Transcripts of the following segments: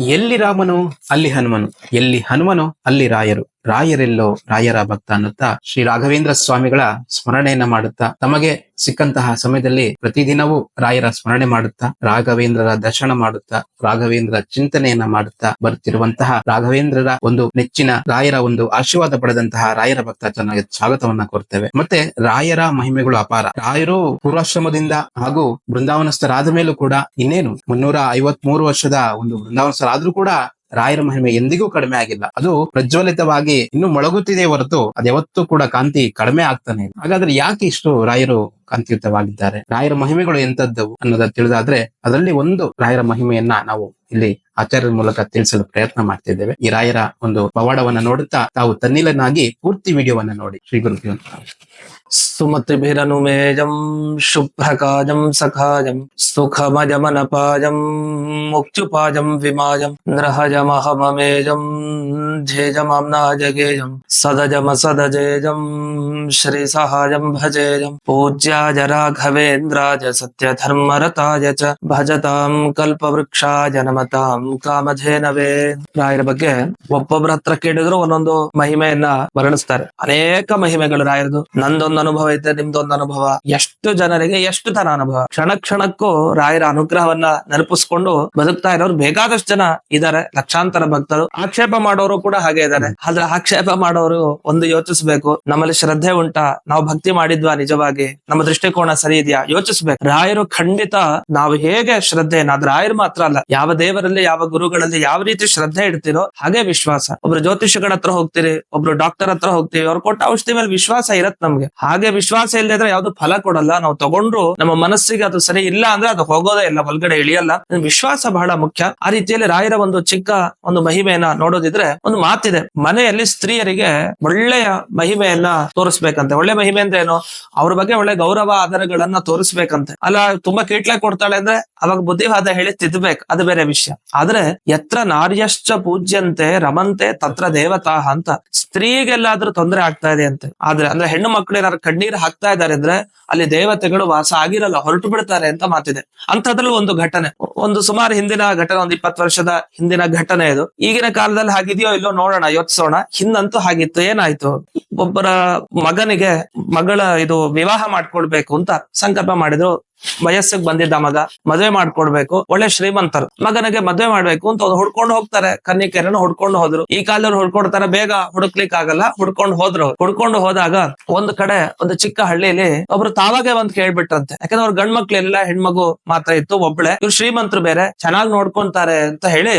ಎಲ್ಲಿ ರಾಮನೋ ಅಲ್ಲಿ ಹನುಮನು. ಎಲ್ಲಿ ಹನುಮನೋ ಅಲ್ಲಿ ರಾಯರು. ರಾಯರೆಲ್ಲೋ ರಾಯರ ಭಕ್ತ ಅನ್ನುತ್ತಾ ಶ್ರೀ ರಾಘವೇಂದ್ರ ಸ್ವಾಮಿಗಳ ಸ್ಮರಣೆಯನ್ನ ಮಾಡುತ್ತಾ ತಮಗೆ ಸಿಕ್ಕಂತಹ ಸಮಯದಲ್ಲಿ ಪ್ರತಿದಿನವೂ ರಾಯರ ಸ್ಮರಣೆ ಮಾಡುತ್ತಾ ರಾಘವೇಂದ್ರರ ದರ್ಶನ ಮಾಡುತ್ತಾ ರಾಘವೇಂದ್ರ ಚಿಂತನೆಯನ್ನ ಮಾಡುತ್ತಾ ಬರುತ್ತಿರುವಂತಹ ರಾಘವೇಂದ್ರರ ಒಂದು ನೆಚ್ಚಿನ ರಾಯರ ಒಂದು ಆಶೀರ್ವಾದ ಪಡೆದಂತಹ ರಾಯರ ಭಕ್ತ ಚೆನ್ನಾಗಿ ಸ್ವಾಗತವನ್ನ ಕೊಡ್ತೇವೆ ಮತ್ತೆ ರಾಯರ ಮಹಿಮೆಗಳು ಅಪಾರ. ರಾಯರು ಪೂರ್ವಾಶ್ರಮದಿಂದ ಹಾಗೂ ಬೃಂದಾವನಸ್ಥರಾದ ಮೇಲೂ ಕೂಡ ಇನ್ನೇನು ಮುನ್ನೂರ ಐವತ್ ವರ್ಷದ ಒಂದು ಬೃಂದಾವನಸ್ಥರಾದ್ರೂ ಕೂಡ ರಾಯರ ಮಹಿಮೆ ಎಂದಿಗೂ ಕಡಿಮೆ ಆಗಿಲ್ಲ. ಅದು ಪ್ರಜ್ವಲಿತವಾಗಿ ಇನ್ನು ಮೊಳಗುತ್ತಿದೆ ಹೊರತು ಅದ್ಯಾವತ್ತೂ ಕೂಡ ಕಾಂತಿ ಕಡಿಮೆ ಆಗ್ತಾನೆ. ಹಾಗಾದ್ರೆ ಯಾಕೆ ಇಷ್ಟು ರಾಯರು ಕಾಂತಿಯುತವಾಗಿದ್ದಾರೆ? ರಾಯರ ಮಹಿಮೆಗಳು ಎಂತದ್ದವು ಅನ್ನೋದ ತಿಳಿದಾದ್ರೆ ಅದರಲ್ಲಿ ಒಂದು ರಾಯರ ಮಹಿಮೆಯನ್ನ ನಾವು ಇಲ್ಲಿ ಆಚಾರ್ಯರ ಮೂಲಕ ತಿಳಿಸಲು ಪ್ರಯತ್ನ ಮಾಡ್ತಿದ್ದೇವೆ. ಈ ರಾಯರ ಒಂದು ಪವಾಡವನ್ನ ನೋಡುತ್ತಾ ತಾವು ತನ್ನಿಲನಾಗಿ ಪೂರ್ತಿ ವಿಡಿಯೋವನ್ನ ನೋಡಿ. ಶ್ರೀ ಗುರುದೇವ ಸುಮತಿಭಿರನುಮೇಜಂ ಶುಭ್ರಕಾಜಂ ಸಖಾಜಂ ಸುಖಮಜಮನಪಾಯಂ ಮುಕ್ತುಪಾಯಂ ವಿಮಾಯಂ ನೃಹಜಮಹಮೇಜಂ ಝೇಜಮಾಮ್ನಾಜಗೇಜಂ ಸದಜಮ ಸದಜೇಜಂ ಶ್ರೀ ಸಹಾಯಂ ಭಜೇಜಂ ಪೂಜ್ಯಾಜ ರಾಘವೇಂದ್ರಾಜ ಸತ್ಯಧರ್ಮರತಾಜ ಚ ಭಜತಾಂ ಕಲ್ಪವೃಕ್ಷಾಜ ನಮತಾಂ ಕಾಮಧೇನವೇ ರಾಯರ ಬಗ್ಗೆ ಒಬ್ಬೊಬ್ಬರ ಹತ್ರ ಒಂದೊಂದು ಮಹಿಮೆಯನ್ನ ವರ್ಣಿಸ್ತಾರೆ. ಅನೇಕ ಮಹಿಮೆಗಳು ರಾಯರದು. ನಂದೊಂದು ಅನುಭವ ಇದೆ ನಿಮ್ದೊಂದು ಅನುಭವ. ಎಷ್ಟು ಜನರಿಗೆ ಎಷ್ಟು ತನ ಅನುಭವ. ಕ್ಷಣ ಕ್ಷಣಕ್ಕೂ ರಾಯರ ಅನುಗ್ರಹವನ್ನ ನೆನಪಿಸ್ಕೊಂಡು ಬದುಕ್ತಾ ಇರೋರು ಬೇಕಾದಷ್ಟು ಜನ ಇದಾರೆ. ಲಕ್ಷಾಂತರ ಭಕ್ತರು. ಆಕ್ಷೇಪ ಮಾಡೋರು ಕೂಡ ಹಾಗೆ ಇದಾರೆ. ಆದ್ರೆ ಆಕ್ಷೇಪ ಮಾಡೋರು ಒಂದು ಯೋಚಿಸ್ಬೇಕು. ನಮ್ಮಲ್ಲಿ ಶ್ರದ್ಧೆ ಉಂಟಾ. ನಾವು ಭಕ್ತಿ ಮಾಡಿದ್ವಾ ನಿಜವಾಗಿ? ನಮ್ಮ ದೃಷ್ಟಿಕೋನ ಸರಿ ಇದೆಯಾ? ಯೋಚಿಸ್ಬೇಕು. ರಾಯರು ಖಂಡಿತ ನಾವು ಹೇಗೆ ಶ್ರದ್ಧೆನ ಅದ್ ರಾಯರು ಮಾತ್ರ ಅಲ್ಲ, ಯಾವ ದೇವರಲ್ಲಿ, ಯಾವ ಗುರುಗಳಲ್ಲಿ ಯಾವ ರೀತಿ ಶ್ರದ್ಧೆ ಇಡ್ತೀರೋ ಹಾಗೆ ವಿಶ್ವಾಸ. ಒಬ್ರು ಜ್ಯೋತಿಷಗಳ ಹತ್ರ ಹೋಗ್ತೀರಿ, ಒಬ್ರು ಡಾಕ್ಟರ್ ಹತ್ರ ಹೋಗ್ತೀವಿ, ಅವ್ರು ಕೊಟ್ಟ ಔಷಧಿ ಮೇಲೆ ವಿಶ್ವಾಸ ಇರತ್ ನಮ್ಗೆ. ಹಾಗೆ ವಿಶ್ವಾಸ ಇಲ್ಲದ್ರೆ ಯಾವ್ದು ಫಲ ಕೊಡಲ್ಲ. ನಾವು ತಗೊಂಡ್ರು ನಮ್ಮ ಮನಸ್ಸಿಗೆ ಅದು ಸರಿ ಇಲ್ಲ ಅಂದ್ರೆ ಅದು ಹೋಗೋದೇ ಇಲ್ಲ, ಒಳಗಡೆ ಇಳಿಯಲ್ಲ. ವಿಶ್ವಾಸ ಬಹಳ ಮುಖ್ಯ. ಆ ರೀತಿಯಲ್ಲಿ ರಾಯರ ಒಂದು ಚಿಕ್ಕ ಒಂದು ಮಹಿಮೆಯನ್ನ ನೋಡೋದಿದ್ರೆ ಒಂದು ಮಾತಿದೆ. ಮನೆಯಲ್ಲಿ ಸ್ತ್ರೀಯರಿಗೆ ಒಳ್ಳೆಯ ಮಹಿಮೆಯನ್ನ ತೋರಿಸ್ಬೇಕಂತೆ. ಒಳ್ಳೆ ಮಹಿಮೆ ಅಂದ್ರೆ ಏನು? ಅವ್ರ ಬಗ್ಗೆ ಒಳ್ಳೆ ಗೌರವ ಆಧಾರಗಳನ್ನ ತೋರಿಸ್ಬೇಕಂತೆ. ಅಲ್ಲ, ತುಂಬಾ ಕೀಟ್ಲೆ ಕೊಡ್ತಾಳೆ ಅಂದ್ರೆ ಅವಾಗ ಬುದ್ಧಿವಾದ ಹೇಳಿ ತಿದ್ಬೇಕು. ಅದು ಬೇರೆ ವಿಷಯ. ಆದ್ರೆ ಎತ್ರ ನಾರ್ಯಶ್ಚ ಪೂಜ್ಯಂತೆ ರಮಂತೆ ತತ್ರ ದೇವತಾ ಅಂತ. ಸ್ತ್ರೀಗೆಲ್ಲಾದ್ರೂ ತೊಂದರೆ ಆಗ್ತಾ ಇದೆ ಅಂತೆ ಆದ್ರೆ ಅಂದ್ರೆ ಹೆಣ್ಣು ಮಕ್ಕಳು ಏನಾದ್ರು ಕಣ್ಣೀರು ಹಾಕ್ತಾ ಇದ್ದಾರೆ ಅಂದ್ರೆ ಅಲ್ಲಿ ದೇವತೆಗಳು ವಾಸ ಆಗಿರಲ್ಲ ಹೊರಟು ಬಿಡ್ತಾರೆ ಅಂತ ಮಾತಿದೆ. ಅಂತದ್ರಲ್ಲಿ ಒಂದು ಘಟನೆ. ಒಂದು ಸುಮಾರು ಹಿಂದಿನ ಘಟನೆ, ಒಂದು ಇಪ್ಪತ್ತು ವರ್ಷದ ಹಿಂದಿನ ಘಟನೆ ಇದು. ಈಗಿನ ಕಾಲದಲ್ಲಿ ಹಾಗಿದೆಯೋ ಇಲ್ಲೋ ನೋಡೋಣ, ಯೋಚಿಸೋಣ. ಹಿಂದಂತೂ ಹಾಗಿತ್ತು, ಏನಾಯ್ತು? ಒಬ್ಬರ ಮಗನಿಗೆ ಮಗಳ ಇದು ವಿವಾಹ ಮಾಡ್ಕೊಳ್ಬೇಕು ಅಂತ ಸಂಕಲ್ಪ ಮಾಡಿದ್ರು. ವಯಸ್ಸಿಗೆ ಬಂದಿದ್ದ ಮಗ, ಮದ್ವೆ ಮಾಡ್ಕೊಡ್ಬೇಕು, ಒಳ್ಳೆ ಶ್ರೀಮಂತರು. ಮಗನಿಗೆ ಮದ್ವೆ ಮಾಡ್ಬೇಕು ಅಂತ ಅವ್ರು ಹುಡ್ಕೊಂಡು ಹೋಗ್ತಾರೆ. ಕನ್ನಿಕೆರನ್ನು ಹುಡ್ಕೊಂಡು ಹೋದ್ರು. ಈ ಕಾಲದವ್ರು ಹುಡ್ಕೊಡ್ತಾರೆ, ಬೇಗ ಹುಡುಕ್ಲಿಕ್ ಆಗಲ್ಲ ಹುಡ್ಕೊಂಡು ಹೋದ್ರು. ಹುಡ್ಕೊಂಡು ಹೋದಾಗ ಒಂದ್ ಕಡೆ, ಒಂದು ಚಿಕ್ಕ ಹಳ್ಳಿಲಿ ಒಬ್ರು ತಾವಾಗೆ ಒಂದ್ ಕೇಳ್ಬಿಟ್ರಂತೆ. ಯಾಕಂದ್ರೆ ಅವ್ರ ಗಂಡ್ ಮಕ್ಳೆಲ್ಲ ಹೆಣ್ಮಗು ಮಾತ್ರ ಇತ್ತು, ಒಬ್ಳೆ. ಇವ್ರು ಶ್ರೀಮಂತರು ಬೇರೆ, ಚೆನ್ನಾಗಿ ನೋಡ್ಕೊಂತಾರೆ ಅಂತ ಹೇಳಿ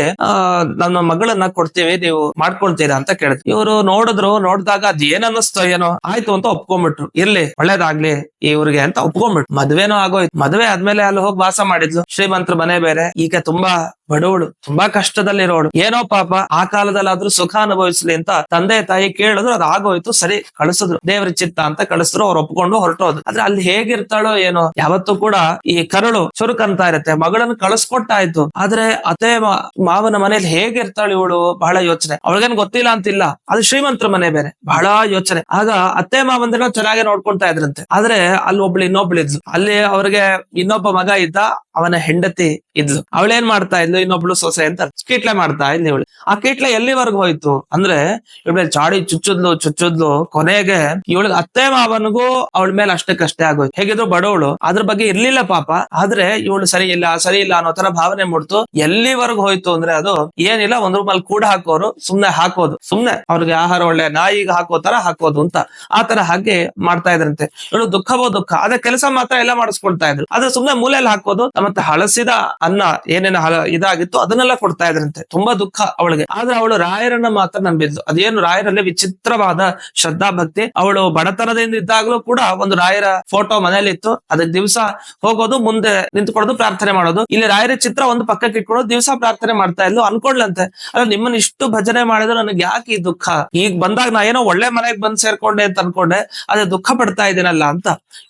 ನನ್ನ ಮಗಳನ್ನ ಕೊಡ್ತೀವಿ, ನೀವು ಮಾಡ್ಕೊಳ್ತೀರಾ ಅಂತ ಕೇಳಿದ್ರು. ಇವರು ನೋಡಿದ್ರು, ನೋಡಿದಾಗ ಅದ್ ಏನ್ ಅನ್ನಿಸ್ತೋ, ಏನೋ. ಆಯ್ತು ಅಂತ ಒಪ್ಕೊಂಡ್ಬಿಟ್ರು. ಇರ್ಲಿ, ಒಳ್ಳೇದಾಗ್ಲಿ ಇವ್ರಿಗೆ ಅಂತ ಒಪ್ಕೊಂಡ್ಬಿಟ್ರು. ಮದ್ವೆನೂ ಆಗೋಯ್ತು. ಮದ್ವೆ ಆದ್ಮೇಲೆ ಅಲ್ಲಿ ಹೋಗಿ ವಾಸ ಮಾಡಿದ್ಲು. ಶ್ರೀಮಂತರ ಮನೆ ಬೇರೆ. ಈಗ ತುಂಬಾ ಬಡವಳು, ತುಂಬಾ ಕಷ್ಟದಲ್ಲಿರೋಳು. ಏನೋ ಪಾಪ, ಆ ಕಾಲದಲ್ಲಾದ್ರೂ ಸುಖ ಅನುಭವಿಸ್ಲಿ ಅಂತ ತಂದೆ, ತಾಯಿ ಕೇಳಿದ್ರು, ಅದು ಆಗೋಯ್ತು, ಸರಿ, ಕಳಿಸಿದ್ರು. ದೇವ್ರ ಚಿತ್ತ ಅಂತ ಕಳಿಸಿದ್ರು, ಅವ್ರು ಒಪ್ಕೊಂಡು ಹೊರಟೋದು ಆದ್ರೆ ಅಲ್ಲಿ ಹೇಗಿರ್ತಾಳೋ ಏನೋ, ಯಾವತ್ತೂ ಕೂಡ ಈ ಕರಳು ಚುರುಕಂತ ಇರುತ್ತೆ. ಮಗಳನ್ನ ಕಳಿಸ್ಕೊಟ್ಟಾಯ್ತು. ಆದ್ರೆ ಅತ್ತೆ ಮಾವನ ಮನೇಲಿ ಹೇಗಿರ್ತಾಳು ಇವಳು? ಬಹಳ ಯೋಚನೆ. ಅವಳಿಗೇನ್ ಗೊತ್ತಿಲ್ಲ ಅಂತಿಲ್ಲ. ಅದು ಶ್ರೀಮಂತರ ಮನೆ ಬೇರೆ. ಬಹಳ ಯೋಚನೆ. ಆಗ ಅತ್ತೆ ಮಾವಂದಿನ ಚೆನ್ನಾಗಿ ನೋಡ್ಕೊಂತ ಇದ್ರಂತೆ. ಆದ್ರೆ ಅಲ್ಲಿ ಒಬ್ಳು ಇನ್ನೊಬ್ಳು ಇದ್ಲು ಅಲ್ಲಿ ಅವ್ರಿಗೆ ಇನ್ನೊಬ್ಬ ಮಗ ಇದ್ದ ಅವನ ಹೆಂಡತಿ ಇದ್ಲು. ಅವಳೇನ್ ಮಾಡ್ತಾ ಇದ್ಲು? ಇನ್ನೊಬ್ಳು ಸೊಸೆ ಅಂತ ಕೀಟ್ಲೆ ಮಾಡ್ತಾ ಇದ್ಲು ಇವಳು. ಆ ಕೀಟ್ಲೆ ಎಲ್ಲಿವರೆಗೂ ಹೋಯ್ತು? ಅಂದ್ರೆ ಇವಳ ಮೇಲೆ ಚಾಡಿ ಚುಚ್ಚುದ್ಲು ಚುಚ್ಚುದ್ಲು ಕೊನೆಗೆ ಇವಳಿಗೆ ಅತ್ತೆ ಮಾವನಿಗೂ ಅವಳ ಮೇಲೆ ಅಷ್ಟಕ್ಕಷ್ಟೇ ಆಗೋಯ್ತು. ಹೇಗಿದ್ರು ಬಡವಳು. ಅದ್ರ ಬಗ್ಗೆ ಇರ್ಲಿಲ್ಲ ಪಾಪ. ಆದ್ರೆ ಇವಳು ಸರಿ ಇಲ್ಲ ಸರಿ ಇಲ್ಲ ಅನ್ನೋ ತರ ಭಾವನೆ ಮೂಡ್ತು. ಎಲ್ಲಿವರೆಗೂ ಹೋಯ್ತು ಅಂದ್ರೆ ಅದು ಏನಿಲ್ಲ, ಒಂದ್ ರೂಮಲ್ಲಿ ಕೂಡ ಹಾಕೋರು, ಸುಮ್ನೆ ಹಾಕೋದು. ಸುಮ್ನೆ ಅವ್ರಿಗೆ ಆಹಾರ ಒಳ್ಳೆ ನಾಯಿಗೆ ಹಾಕೋ ತರ ಹಾಕೋದು ಅಂತ. ಆತರ ತರ ಹಾಗೆ ಮಾಡ್ತಾ ಇದ್ರಂತೆ. ಇವಳು ದುಃಖವೋ ದುಃಖ. ಅದ ಕೆಲಸ ಮಾತ್ರ ಎಲ್ಲ ಮಾಡಿಸ್ಕೊಳ್ತಾ ಇದ್ರು. ಆದ್ರೆ ಸುಮ್ನೆ ಮೂಲೆಯಲ್ಲಿ ಹಾಕೋದು ಮತ್ತೆ ಹಳಸಿದ ಅನ್ನ ಏನೇನು ಹಲ ಇದಾಗಿತ್ತು ಅದನ್ನೆಲ್ಲ ಕೊಡ್ತಾ ಇದ್ರಂತೆ. ತುಂಬಾ ದುಃಖ ಅವಳಿಗೆ. ಆದ್ರೆ ಅವಳು ರಾಯರನ್ನ ಮಾತ್ರ ನಂಬಿದ್ಲು. ಅದೇನು ರಾಯರಲ್ಲಿ ವಿಚಿತ್ರವಾದ ಶ್ರದ್ಧಾ ಭಕ್ತಿ ಅವಳು ಬಡತನದಿಂದ ಇದ್ದಾಗಲೂ ಕೂಡ ಒಂದು ರಾಯರ ಫೋಟೋ ಮನೇಲಿ ಇತ್ತು ಅದಕ್ಕೆ ದಿವಸ ಹೋಗೋದು, ಮುಂದೆ ನಿಂತ್ಕೊಳ್ಳೋದು, ಪ್ರಾರ್ಥನೆ ಮಾಡೋದು. ಇಲ್ಲಿ ರಾಯರ ಚಿತ್ರ ಒಂದು ಪಕ್ಕಕ್ಕೆ ಇಟ್ಕೊಂಡು ದಿವಸ ಪ್ರಾರ್ಥನೆ ಮಾಡ್ತಾ ಇದ್ಲು. ಅನ್ಕೊಂಡ್ಲಂತೆ. ಅಲ್ಲ, ನಿಮ್ಮನ್ನ ಇಷ್ಟು ಭಜನೆ ಮಾಡಿದ್ರು ನನಗೆ ಯಾಕೆ ಈ ದುಃಖ? ಈಗ ಬಂದಾಗ ನಾ ಏನೋ ಒಳ್ಳೆ ಮನೆಗೆ ಬಂದ್ ಸೇರ್ಕೊಂಡೆ ಅಂತ ಅನ್ಕೊಂಡೆ. ಅದೇ ದುಃಖ ಪಡ್ತಾ ಇದ್ದೀನಲ್ಲ ಅಂತ.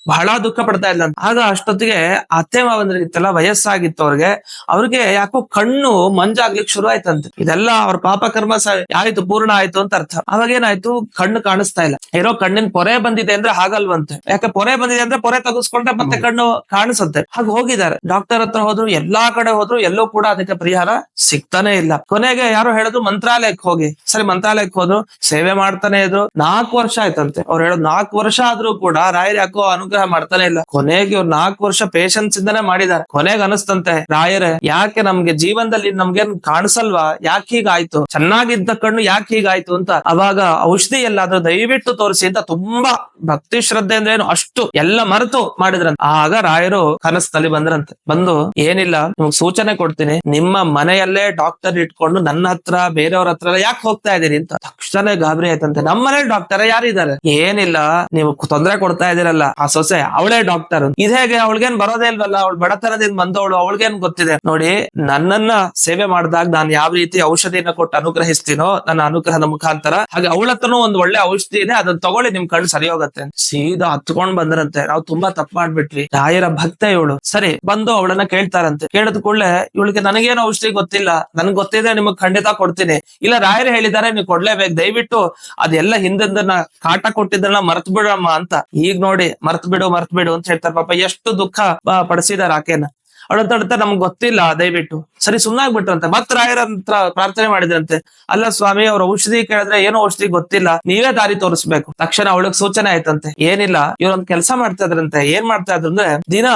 ಬಹಳ ದುಃಖ ಪಡ್ತಾ ಇಲ್ಲ ಆಗ ಅಷ್ಟೊತ್ತಿಗೆ ಅತ್ತೆ ಮಾವಂದ್ರಿಗೆ ಏನಾಯ್ತಲ್ಲ ವಯಸ್ಸಾಗಿತ್ತು ಅವ್ರಿಗೆ ಅವ್ರಿಗೆ ಯಾಕೋ ಕಣ್ಣು ಮಂಜಾಗ್ಲಿಕ್ಕೆ ಶುರು ಆಯ್ತಂತೆ. ಇದೆಲ್ಲ ಅವ್ರ ಪಾಪ ಕರ್ಮ ಸ ಆಯ್ತು ಪೂರ್ಣ ಆಯ್ತು ಅಂತ ಅರ್ಥ. ಅವಾಗ ಏನಾಯ್ತು ಕಣ್ಣು ಕಾಣಿಸ್ತಾ ಇಲ್ಲ. ಇರೋ ಕಣ್ಣಿನ ಪೊರೆ ಬಂದಿದೆ ಅಂದ್ರೆ ಹಾಗಲ್ವಂತೆ. ಯಾಕೆ ಪೊರೆ ಬಂದಿದೆ ಅಂದ್ರೆ ಪೊರೆ ತಗಸ್ಕೊಂಡ್ರೆ ಮತ್ತೆ ಕಣ್ಣು ಕಾಣಿಸುತ್ತೆ. ಹಾಗೆ ಹೋಗಿದ್ದಾರೆ. ಡಾಕ್ಟರ್ ಹತ್ರ ಹೋದ್ರು ಎಲ್ಲಾ ಕಡೆ ಹೋದ್ರು ಎಲ್ಲೂ ಕೂಡ ಅದಕ್ಕೆ ಪರಿಹಾರ ಸಿಗ್ತಾನೆ ಇಲ್ಲ. ಕೊನೆಗೆ ಯಾರು ಹೇಳಿದ್ರು ಮಂತ್ರಾಲಯಕ್ಕೆ ಹೋಗಿ. ಸರಿ ಮಂತ್ರಾಲಯಕ್ಕೆ ಹೋದ್ರು ಸೇವೆ ಮಾಡ್ತಾನೆ ಇದ್ರು. ನಾಲ್ಕು ವರ್ಷ ಆಯ್ತಂತೆ. ಅವ್ರು ಹೇಳೋದು ನಾಲ್ಕು ವರ್ಷ ಆದ್ರೂ ಕೂಡ ರಾಯರ್ ಯಾಕೋ ಅನುಗ್ರಹ ಮಾಡ್ತಾನೆ ಇಲ್ಲ. ಕೊನೆಗೆ ಇವ್ರು ನಾಲ್ಕು ವರ್ಷ ಪೇಶನ್ಸ್ ಇಂದಾನೆ ಮಾಡಿದ್ದಾರೆ. ಕೊನೆಗೆ ಅನಿಸ್ತಂತೆ, ರಾಯರೇ, ಯಾಕೆ ನಮ್ಗೆ ಜೀವನದಲ್ಲಿ ನಮ್ಗೇನ್ ಕಾಣಿಸಲ್ವಾ? ಯಾಕೆ ಹೀಗಾಯ್ತು? ಚೆನ್ನಾಗಿದ್ದ ಕಣ್ಣು ಯಾಕೆ ಹೀಗಾಯ್ತು ಅಂತ ಅವಾಗ ಔಷಧಿ ಎಲ್ಲಾದ್ರೂ ದಯವಿಟ್ಟು ತೋರಿಸಿ ಅಂತ ತುಂಬಾ ಭಕ್ತಿ ಶ್ರದ್ಧೆ ಅಂದ್ರೆ ಏನು? ಅಷ್ಟು ಎಲ್ಲ ಮರೆತು ಮಾಡಿದ್ರಂತ. ಆಗ ರಾಯರು ಕನಸಿನಲ್ಲಿ ಬಂದ್ರಂತೆ. ಬಂದು, ಏನಿಲ್ಲ, ನಿಮ್ಗೆ ಸೂಚನೆ ಕೊಡ್ತೀನಿ. ನಿಮ್ಮ ಮನೆಯಲ್ಲೇ ಡಾಕ್ಟರ್ ಇಟ್ಕೊಂಡು ನನ್ನ ಹತ್ರ, ಬೇರೆಯವ್ರ ಹತ್ರ ಯಾಕೆ ಹೋಗ್ತಾ ಇದೀರಿ ಅಂತ ತಕ್ಷಣ ಗಾಬರಿ ಆಯ್ತಂತೆ. ನಮ್ಮ ಮನೇಲಿ ಡಾಕ್ಟರ್ ಯಾರಿದ್ದಾರೆ? ಏನಿಲ್ಲ, ನೀವು ತೊಂದರೆ ಕೊಡ್ತಾ ಇದೀರಲ್ಲ ಆ ಸೊಸೆ, ಅವಳೇ ಡಾಕ್ಟರ್ ಇದ್ ಹೇಗೆ? ಅವಳಿಗೇನ್ ಬರೋದೇ ಇಲ್ವಲ್ಲ? ಅವಳು ಬಡತನದಿಂದ ಬಂದವಳು, ಅವಳಿಗೇನ್ ಗೊತ್ತಿದೆ? ನೋಡಿ, ನನ್ನನ್ನ ಸೇವೆ ಮಾಡಿದಾಗ ನಾನು ಯಾವ ರೀತಿ ಔಷಧಿಯನ್ನ ಕೊಟ್ಟು ಅನುಗ್ರಹಿಸ್ತೀನೋ ನನ್ನ ಅನುಗ್ರಹದ ಮುಖಾಂತರ, ಹಾಗೆ ಅವಳ ಒಂದ್ ಒಳ್ಳೆ ಔಷಧಿ ಇದೆ, ಅದನ್ನ ತಗೊಳ್ಳಿ, ನಿಮ್ ಕಣ್ಣು ಸರಿ ಹೋಗತ್ತೆ ಸೀದಾ ಹತ್ಕೊಂಡ್ ಬಂದ್ರಂತೆ. ನಾವು ತುಂಬಾ ತಪ್ಪು ಮಾಡ್ಬಿಟ್ವಿ. ರಾಯರ ಭಕ್ತ ಇವಳು. ಸರಿ, ಬಂದು ಅವಳನ್ನ ಕೇಳ್ತಾರಂತೆ. ಕೇಳಿದ ಕೂಡಲೇ, ಇವಳಿಗೆ ನನಗೇನು ಔಷಧಿ ಗೊತ್ತಿಲ್ಲ. ನನ್ಗೆ ಗೊತ್ತಿದೆ, ನಿಮಗ್ ಖಂಡಿತ ಕೊಡ್ತೀನಿ. ಇಲ್ಲ, ರಾಯರು ಹೇಳಿದಾರೆ ನೀವು ಕೊಡ್ಲೇಬೇಕು. ದಯವಿಟ್ಟು ಅದೆಲ್ಲ ಹಿಂದನ್ನ ಕಾಟ ಕೊಟ್ಟಿದ್ದನ್ನ ಮರ್ತ್ ಬಿಡಮ್ಮ ಅಂತ. ಈಗ ನೋಡಿ ಮರ್ತ್ ಬಿಡು ಮರ್ತ್ ಬಿಡು ಅಂತ ಹೇಳ್ತಾರೆ. ಪಾಪ, ಎಷ್ಟು ದುಃಖ ಪಡಿಸಿದಾರೆ ಆಕೆನ. ಅವಳಂತ ಹೇಳ್ತಾ ನಮ್ಗೆ ಗೊತ್ತಿಲ್ಲ, ದಯವಿಟ್ಟು. ಸರಿ ಸುಮ್ಮನಾಗ್ಬಿಟ್ರಂತೆ ಮತ್ ರಾಯರ ಹತ್ರ ಪ್ರಾರ್ಥನೆ ಮಾಡಿದ್ರಂತೆ. ಅಲ್ಲ ಸ್ವಾಮಿ, ಅವ್ರ ಔಷಧಿ ಕೇಳಿದ್ರೆ ಏನೋ ಔಷಧಿ ಗೊತ್ತಿಲ್ಲ, ನೀವೇ ದಾರಿ ತೋರಿಸ್ಬೇಕು. ತಕ್ಷಣ ಅವಳಗ್ ಸೂಚನೆ ಆಯ್ತಂತೆ. ಏನಿಲ್ಲ, ಇವ್ರೊಂದ್ ಕೆಲಸ ಮಾಡ್ತಾ ಇದ್ರಂತೆ ಏನ್ ಮಾಡ್ತಾ ಇದ್ರು ಅಂದ್ರೆ, ದಿನ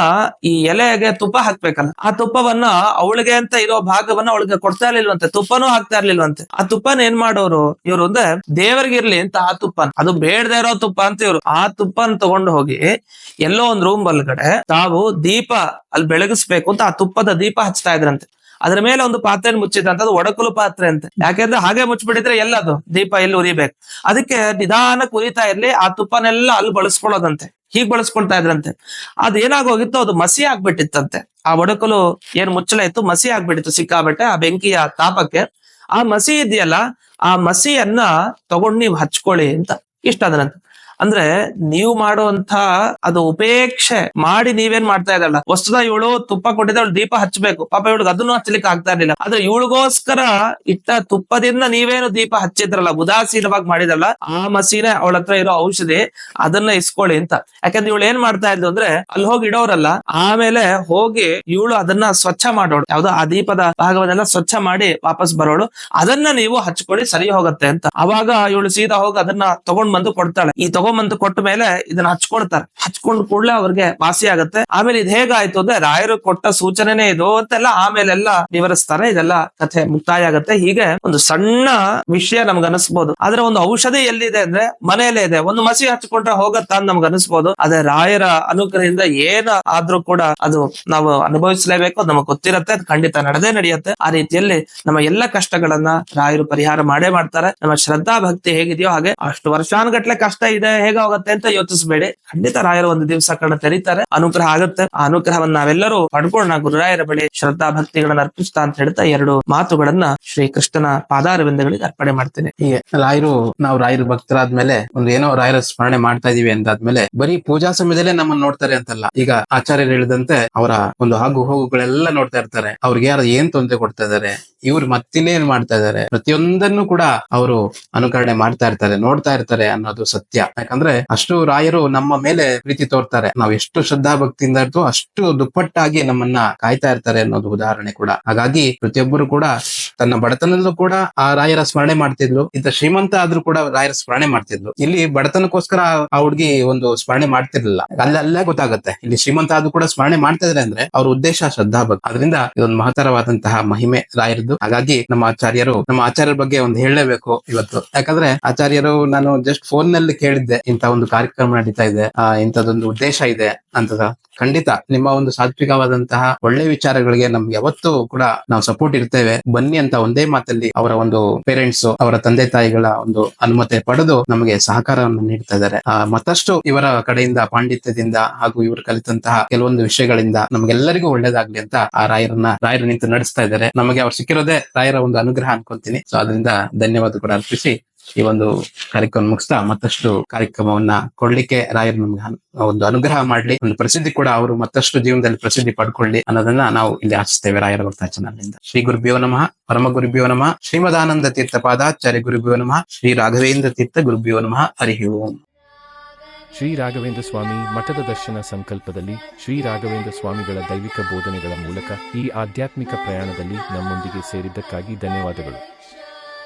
ಈ ಎಲೆಗೆ ತುಪ್ಪ ಹಾಕ್ಬೇಕಲ್ಲ. ಆ ತುಪ್ಪವನ್ನ ಅವಳಿಗೆ ಅಂತ ಇರೋ ಭಾಗವನ್ನ ಅವಳಿಗೆ ಕೊಡ್ತಾ ಇರ್ಲಿಲ್ವಂತೆ. ತುಪ್ಪನೂ ಹಾಕ್ತಾ ಇರ್ಲಿಲ್ವಂತೆ. ಆ ತುಪ್ಪನ ಏನ್ ಮಾಡೋರು? ಇವ್ರು ಅಂದ್ರೆ ದೇವರಿಗಿರ್ಲಿ ಅಂತ ಆ ತುಪ್ಪನ. ಅದು ಬೇಡದೇ ಇರೋ ತುಪ್ಪ ಅಂತ ಇವ್ರು. ಆ ತುಪ್ಪನ ತಗೊಂಡು ಹೋಗಿ ಎಲ್ಲೋ ಒಂದ್ ರೂಮ್ ಬಲ್ಗಡೆ ತಾವು ದೀಪ ಅಲ್ಲಿ ಬೆಳಗಿಸ್ಬೇಕು. ಅಂತ ಆ ತುಪ್ಪದ ದೀಪ ಹಚ್ತಾ ಇದ್ರಂತೆ. ಅದ್ರ ಮೇಲೆ ಒಂದು ಪಾತ್ರೆ ಅಂತ ಅದು ಒಡಕಲು ಪಾತ್ರೆ ಅಂತ. ಯಾಕೆಂದ್ರೆ ಹಾಗೆ ಮುಚ್ಚಿಬಿಟ್ಟಿದ್ರೆ ಎಲ್ಲದು ದೀಪ ಎಲ್ಲಿ ಉರಿಬೇಕು? ಅದಕ್ಕೆ ನಿಧಾನಕ್ಕೆ ಉರಿತಾ ಇರ್ಲಿ, ಆ ತುಪ್ಪನೆಲ್ಲ ಅಲ್ಲಿ ಬಳಸ್ಕೊಳ್ಳೋದಂತೆ. ಹೀಗ್ ಬಳಸ್ಕೊಳ್ತಾ ಇದ್ರಂತೆ. ಅದ್ ಏನಾಗೋಗಿತ್ತು ಅದು ಮಸಿ ಆಗ್ಬಿಟ್ಟಿತ್ತಂತೆ. ಆ ಒಡಕಲು ಏನ್ ಮುಚ್ಚಳ ಇತ್ತು ಮಸಿ ಆಗ್ಬಿಟ್ಟಿತ್ತು ಸಿಕ್ಕಾಬಿಟ್ಟೆ ಆ ಬೆಂಕಿಯ ತಾಪಕ್ಕೆ. ಆ ಮಸಿ ಇದೆಯಲ್ಲ, ಆ ಮಸಿಯನ್ನ ತಗೊಂಡ್ ನೀವ್ ಹಚ್ಕೊಳ್ಳಿ ಅಂತ ಇಷ್ಟ ಅದನಂತೆ ಅಂದ್ರೆ ನೀವು ಮಾಡುವಂತ ಅದು ಉಪೇಕ್ಷೆ ಮಾಡಿ ನೀವೇನ್ ಮಾಡ್ತಾ ಇದ್ದಲ್ಲ ವಸ್ತುದ ಇವಳು ತುಪ್ಪ ಕೊಟ್ಟಿದ್ದ, ಅವಳು ದೀಪ ಹಚ್ಚಬೇಕು. ಪಾಪ ಇವಳಿಗೆ ಅದನ್ನು ಹಚ್ಚಲಿಕ್ಕೆ ಆಗ್ತಾ ಇರ್ಲಿಲ್ಲ. ಆದ್ರೆ ಇವಳಿಗೋಸ್ಕರ ಇಟ್ಟ ತುಪ್ಪದಿಂದ ನೀವೇನು ದೀಪ ಹಚ್ಚಿದ್ರಲ್ಲ, ಉದಾಸೀನವಾಗಿ ಮಾಡಿದಲ್ಲ ಆ ಮಸೀನೆ ಅವಳ ಹತ್ರ ಇರೋ ಔಷಧಿ ಅದನ್ನ ಇಸ್ಕೊಳ್ಳಿ ಅಂತ. ಯಾಕಂದ್ರೆ ಇವಳು ಏನ್ ಮಾಡ್ತಾ ಇದ್ಲು ಅಂದ್ರೆ, ಅಲ್ಲಿ ಹೋಗಿ ಇಡೋರಲ್ಲ, ಆಮೇಲೆ ಹೋಗಿ ಇವಳು ಅದನ್ನ ಸ್ವಚ್ಛ ಮಾಡೋಳು. ಯಾವ್ದೋ ಆ ದೀಪದ ಭಾಗವನ್ನೆಲ್ಲ ಸ್ವಚ್ಛ ಮಾಡಿ ವಾಪಸ್ ಬರೋಳು. ಅದನ್ನ ನೀವು ಹಚ್ಕೊಳ್ಳಿ, ಸರಿ ಹೋಗುತ್ತೆ ಅಂತ. ಅವಾಗ ಇವಳು ಸೀದಾ ಹೋಗಿ ಅದನ್ನ ತಗೊಂಡ್ ಬಂದು ಕೊಡ್ತಾಳೆ. ಈ ತಗೊಂಡ್ಬಂದು ಕೊಟ್ಟ ಮೇಲೆ ಇದನ್ನ ಹಚ್ಕೊಡ್ತಾರೆ ಹಚ್ಕೊಂಡ್ ಕೂಡಲೇ ಅವ್ರಿಗೆ ವಾಸಿ ಆಗುತ್ತೆ. ಆಮೇಲೆ ಇದು ಹೇಗಾಯ್ತು ಅಂದ್ರೆ ರಾಯರು ಕೊಟ್ಟ ಸೂಚನೆನೇ ಇದು ಅಂತೆಲ್ಲ ಆಮೇಲೆಲ್ಲ ವಿವರಿಸ್ತಾರೆ. ಇದೆಲ್ಲ ಕಥೆ ಮುಕ್ತಾಯ ಆಗುತ್ತೆ. ಹೀಗೆ ಒಂದು ಸಣ್ಣ ವಿಷಯ ನಮ್ಗೆ ಅನಿಸ್ಬೋದು. ಆದ್ರೆ ಒಂದು ಔಷಧಿ ಎಲ್ಲಿದೆ ಅಂದ್ರೆ ಮನೆಯಲ್ಲೇ ಇದೆ. ಒಂದು ಮಸಿ ಹಚ್ಕೊಂಡ್ರೆ ಹೋಗತ್ತಾ ಅಂತ ನಮ್ಗೆ ಅನಿಸ್ಬೋದು. ಅದೇ ರಾಯರ ಅನುಗ್ರಹದಿಂದ ಏನ ಆದ್ರೂ ಕೂಡ ಅದು ನಾವು ಅನುಭವಿಸಲೇಬೇಕು. ನಮಗೆ ಗೊತ್ತಿರತ್ತೆ. ಅದು ಖಂಡಿತ ನಡೆದೇ ನಡೆಯುತ್ತೆ. ಆ ರೀತಿಯಲ್ಲಿ ನಮ್ಮ ಎಲ್ಲ ಕಷ್ಟಗಳನ್ನ ರಾಯರು ಪರಿಹಾರ ಮಾಡೇ ಮಾಡ್ತಾರೆ. ನಮ್ಮ ಶ್ರದ್ಧಾ ಭಕ್ತಿ ಹೇಗಿದೆಯೋ ಹಾಗೆ ಅಷ್ಟು ವರ್ಷಾನುಗಟ್ಲೆ ಕಷ್ಟ ಇದೆ. ಹೇಗೆ ಹೋಗುತ್ತೆ ಅಂತ ಯೋಚಿಸಬೇಡಿ. ಖಂಡಿತ ರಾಯರು ಒಂದು ದಿವಸ ಕಣ್ಣು ತೆರೀತಾರೆ. ಅನುಗ್ರಹ ಆಗುತ್ತೆ. ಆ ಅನುಗ್ರಹವನ್ನ ನಾವೆಲ್ಲರೂ ಪಡ್ಕೊಳ್ಳೋಣ ಗುರುರಾಯರ ಬಳಿ ಶ್ರದ್ಧಾ ಭಕ್ತಿಗಳನ್ನ ಅರ್ಪಿಸ್ತಾ ಅಂತ ಹೇಳ್ತಾ ಎರಡು ಮಾತುಗಳನ್ನ ಶ್ರೀ ಕೃಷ್ಣನ ಪಾದಾರವಿಂದಗಳಿಗೆ ಅರ್ಪಣೆ ಮಾಡ್ತೇನೆ. ಹೀಗೆ ರಾಯರು, ನಾವು ರಾಯರ ಭಕ್ತರಾದ್ಮೇಲೆ ಒಂದು ಏನೋ ರಾಯರ ಸ್ಮರಣೆ ಮಾಡ್ತಾ ಇದೀವಿ ಅಂದಾದ್ಮೇಲೆ ಬರೀ ಪೂಜಾ ಸಮಯದಲ್ಲೇ ನಮ್ಮನ್ನ ನೋಡ್ತಾರೆ ಅಂತಲ್ಲ. ಈಗ ಆಚಾರ್ಯರು ಹೇಳಿದಂತೆ ಅವರ ಒಂದು ಹಾಗು ಹೋಗುಗಳೆಲ್ಲ ನೋಡ್ತಾ ಇರ್ತಾರೆ. ಅವ್ರಿಗೆ ಯಾರು ಏನ್ ತೊಂದರೆ ಕೊಡ್ತಾ ಇದಾರೆ ಇವ್ರು ಮತ್ತಿನ್ನೇನ್ ಮಾಡ್ತಾ ಇದಾರೆ ಪ್ರತಿಯೊಂದನ್ನು ಕೂಡ ಅವರು ಅನುಕರಣೆ ಮಾಡ್ತಾ ಇರ್ತಾರೆ, ನೋಡ್ತಾ ಇರ್ತಾರೆ ಅನ್ನೋದು ಸತ್ಯ. ಯಾಕಂದ್ರೆ ಅಷ್ಟು ರಾಯರು ನಮ್ಮ ಮೇಲೆ ಪ್ರೀತಿ ತೋರ್ತಾರೆ. ನಾವು ಎಷ್ಟು ಶ್ರದ್ಧಾ ಭಕ್ತಿಯಿಂದ ಇರ್ತೋ ಅಷ್ಟು ದುಪ್ಪಟ್ಟಾಗಿ ನಮ್ಮನ್ನ ಕಾಯ್ತಾ ಇರ್ತಾರೆ ಅನ್ನೋದು ಉದಾಹರಣೆ ಕೂಡ. ಹಾಗಾಗಿ ಪ್ರತಿಯೊಬ್ಬರು ಕೂಡ ತನ್ನ ಬಡತನದಲ್ಲೂ ಕೂಡ ಆ ರಾಯರ ಸ್ಮರಣೆ ಮಾಡ್ತಿದ್ಲು. ಇಂತ ಶ್ರೀಮಂತ ಆದ್ರೂ ಕೂಡ ರಾಯರ ಸ್ಮರಣೆ ಮಾಡ್ತಿದ್ಲು. ಇಲ್ಲಿ ಬಡತನಕ್ಕೋಸ್ಕರ ಆ ಹುಡುಗಿ ಒಂದು ಸ್ಮರಣೆ ಮಾಡ್ತಿರ್ಲಿಲ್ಲ. ಅಲ್ಲ ಅಲ್ಲೇ ಗೊತ್ತಾಗುತ್ತೆ. ಇಲ್ಲಿ ಶ್ರೀಮಂತ ಆದ್ರೂ ಕೂಡ ಸ್ಮರಣೆ ಮಾಡ್ತಾ ಇದಾರೆ ಅಂದ್ರೆ ಅವ್ರ ಉದ್ದೇಶ ಶ್ರದ್ಧಾ ಬಗ್ಗೆ ಅದರಿಂದ ಇದೊಂದು ಮಹತ್ತರವಾದಂತಹ ಮಹಿಮೆ ರಾಯರದ್ದು. ಹಾಗಾಗಿ ನಮ್ಮ ಆಚಾರ್ಯರು ನಮ್ಮ ಆಚಾರ್ಯರ ಬಗ್ಗೆ ಒಂದು ಹೇಳಲೇಬೇಕು ಇವತ್ತು. ಯಾಕಂದ್ರೆ ಆಚಾರ್ಯರು ನಾನು ಜಸ್ಟ್ ಫೋನ್ನಲ್ಲಿ ಕೇಳಿದ್ದೆ. ಇಂತ ಒಂದು ಕಾರ್ಯಕ್ರಮ ನಡೀತಾ ಇದೆ. ಆ ಇಂಥದೊಂದು ಉದ್ದೇಶ ಇದೆ ಅಂತ ಖಂಡಿತ ನಿಮ್ಮ ಒಂದು ಸಾತ್ವಿಕವಾದಂತಹ ಒಳ್ಳೆ ವಿಚಾರಗಳಿಗೆ ನಮ್ಗೆ ಯಾವತ್ತೂ ಕೂಡ ನಾವು ಸಪೋರ್ಟ್ ಇರ್ತೇವೆ. ಬನ್ನಿ ಅಂತ ಒಂದೇ ಮಾತಲ್ಲಿ ಅವರ ಒಂದು ಪೇರೆಂಟ್ಸ್ ಅವರ ತಂದೆ ತಾಯಿಗಳ ಒಂದು ಅನುಮತಿ ಪಡೆದು ನಮಗೆ ಸಹಕಾರವನ್ನು ನೀಡ್ತಾ ಇದ್ದಾರೆ. ಮತ್ತಷ್ಟು ಇವರ ಕಡೆಯಿಂದ, ಪಾಂಡಿತ್ಯದಿಂದ ಹಾಗೂ ಇವರು ಕಲಿತಂತಹ ಕೆಲವೊಂದು ವಿಷಯಗಳಿಂದ ನಮಗೆಲ್ಲರಿಗೂ ಒಳ್ಳೇದಾಗ್ಲಿ ಅಂತ ಆ ರಾಯರನ್ನ, ರಾಯರು ನಿಂತು ನಡೆಸ್ತಾ ಇದ್ದಾರೆ. ನಮಗೆ ಅವ್ರು ಸಿಕ್ಕಿರೋದೇ ರಾಯರ ಒಂದು ಅನುಗ್ರಹ ಅನ್ಕೊಂತೀನಿ. ಸೊ ಅದರಿಂದ ಧನ್ಯವಾದ ಕೂಡ ಅರ್ಪಿಸಿ. ಈ ಒಂದು ಕಾರ್ಯಕ್ರಮ ಮುಗಿಸ್ತಾ ಮತ್ತಷ್ಟು ಕಾರ್ಯಕ್ರಮವನ್ನ ಕೊಡ್ಲಿಕ್ಕೆ ರಾಯರು ನಮ್ಗೆ ಒಂದು ಅನುಗ್ರಹ ಮಾಡ್ಲಿ, ಒಂದು ಪ್ರಸಿದ್ಧಿ ಕೂಡ ಅವರು ಮತ್ತಷ್ಟು ಜೀವನದಲ್ಲಿ ಪ್ರಸಿದ್ಧಿ ಪಡ್ಕೊಳ್ಳಿ ಅನ್ನೋದನ್ನ ನಾವು ಇಲ್ಲಿ ಆಚಿಸ್ತೇವೆ ರಾಯರ ಭಕ್ತಾಚನಲ್ಲಿಂದ ಶ್ರೀ ಗುರುಭ್ಯೋ ನಮಃ, ಪರಮ ಗುರುಭ್ಯೋ ನಮಃ, ಶ್ರೀಮದಾನಂದ ತೀರ್ಥ ಪಾದಾಚಾರ್ಯ ಗುರುಭ್ಯೋ ನಮಃ, ಶ್ರೀ ರಾಘವೇಂದ್ರ ತೀರ್ಥ ಗುರುಭ್ಯೋ ನಮಃ, ಹರಿ ಓಂ. ಶ್ರೀ ರಾಘವೇಂದ್ರ ಸ್ವಾಮಿ ಮಠದ ದರ್ಶನ ಸಂಕಲ್ಪದಲ್ಲಿ ಶ್ರೀ ರಾಘವೇಂದ್ರ ಸ್ವಾಮಿಗಳ ದೈವಿಕ ಬೋಧನೆಗಳ ಮೂಲಕ ಈ ಆಧ್ಯಾತ್ಮಿಕ ಪ್ರಯಾಣದಲ್ಲಿ ನಮ್ಮೊಂದಿಗೆ ಸೇರಿದ್ದಕ್ಕಾಗಿ ಧನ್ಯವಾದಗಳು.